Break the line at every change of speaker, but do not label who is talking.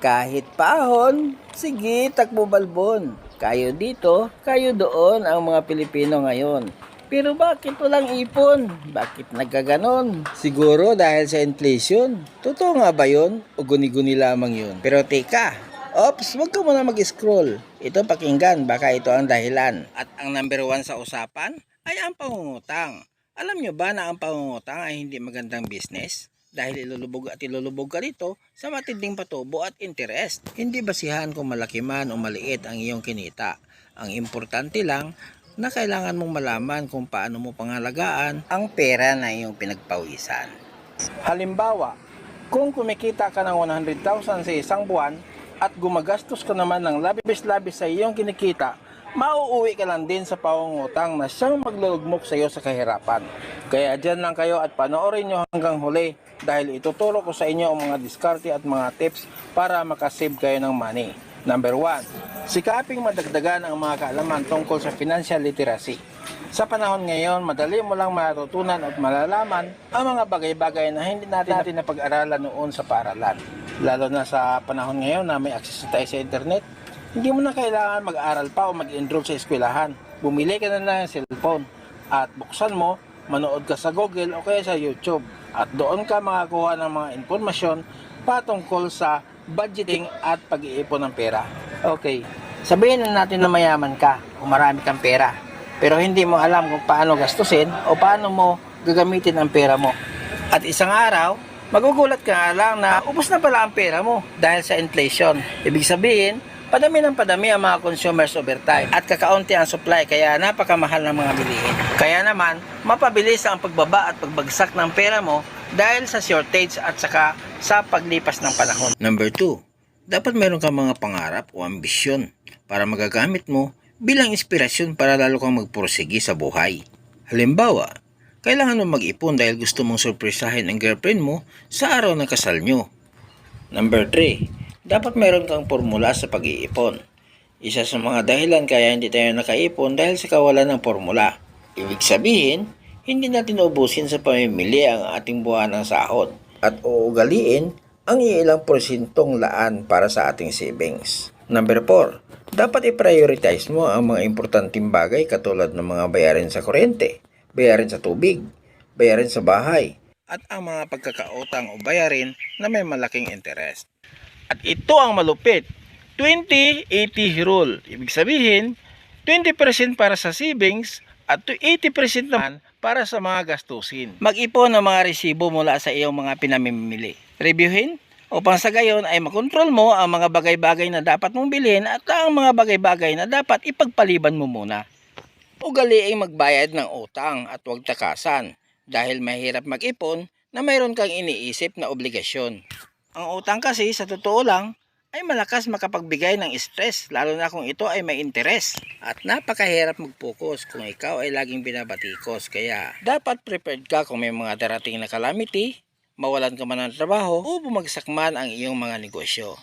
Kahit pahon, sige, takbo balbon. Kayo dito, kayo doon ang mga Pilipino ngayon. Pero bakit walang ipon? Bakit nagkaganon? Siguro dahil sa inflation. Totoo nga ba yun? O guni-guni lamang yun? Pero teka, Ops, wag ka muna mag-scroll. Ito pakinggan, baka ito ang dahilan. At ang number one sa usapan ay ang pangungutang. Alam nyo ba na ang pangungutang ay hindi magandang business? Dahil ilulubog at ilulubog ka rito sa matinding patubo at interest. Hindi basihan kung malaki man o maliit ang iyong kinita. Ang importante lang na kailangan mong malaman kung paano mo pangalagaan ang pera na iyong pinagpawisan. Halimbawa, kung kumikita ka ng 100,000 sa isang buwan at gumagastos ka naman ng labis-labis sa iyong kinikita, mauuwi ka lang din sa pangungutang na siyang maglulugmok sa iyo sa kahirapan. Kaya dyan lang kayo at panoorin nyo hanggang huli dahil ituturo ko sa inyo ang mga diskarte at mga tips para makasave kayo ng money. Number 1. Sikaping madagdagan ang mga kaalaman tungkol sa financial literacy. Sa panahon ngayon, madali mo lang matutunan at malalaman ang mga bagay-bagay na hindi natin, natin napag-aralan noon sa paaralan. Lalo na sa panahon ngayon na may access tayo sa internet, hindi mo na kailangan mag-aral pa o mag-enroll sa eskwelahan. Bumili ka na lang ng cellphone at buksan mo, manood ka sa Google o kaya sa YouTube at doon ka makakuha ng mga informasyon patungkol sa budgeting at pag-iipon ng pera. Okay, sabihin na natin na mayaman ka o marami kang pera pero hindi mo alam kung paano gastusin o paano mo gagamitin ang pera mo. At isang araw, magugulat ka lang na ubos na pala ang pera mo dahil sa inflation. Ibig sabihin, padami ng padami ang mga consumers over time at kakaunti ang supply kaya napakamahal ng mga bilihin. Kaya naman, mapabilis ang pagbaba at pagbagsak ng pera mo dahil sa shortage at saka sa paglipas ng panahon. Number 2, dapat meron kang mga pangarap o ambisyon para magagamit mo bilang inspirasyon para lalo kang magpursigi sa buhay. Halimbawa, kailangan mo mag-ipon dahil gusto mong surprisahin ang girlfriend mo sa araw ng kasal nyo. Number 3, dapat meron kang formula sa pag-iipon. Isa sa mga dahilan kaya hindi tayo nakaipon dahil sa kawalan ng formula. Ibig sabihin, hindi natin ubusin sa pamimili ang ating buwan ng sahod at uugaliin ang ilang porsyentong laan para sa ating savings. Number 4, dapat i-prioritize mo ang mga importanteng bagay katulad ng mga bayarin sa kuryente, bayarin sa tubig, bayarin sa bahay, at ang mga pagkakautang o bayarin na may malaking interest. At ito ang malupit, 20-80 rule. Ibig sabihin, 20% para sa savings at 80% naman para sa mga gastusin. Mag-ipon ng mga resibo mula sa iyong mga pinamimili. Reviewin upang sa gayon ay makontrol mo ang mga bagay-bagay na dapat mong bilhin at ang mga bagay-bagay na dapat ipagpaliban mo muna. Ugaliing magbayad ng utang at huwag takasan dahil mahirap mag-ipon na mayroon kang iniisip na obligasyon. Ang utang kasi sa totoo lang ay malakas makapagbigay ng stress lalo na kung ito ay may interes at napakahirap mag-focus kung ikaw ay laging binabatikos kaya dapat prepared ka kung may mga darating na calamity mawalan ka man ng trabaho o bumagsak man ang iyong mga negosyo.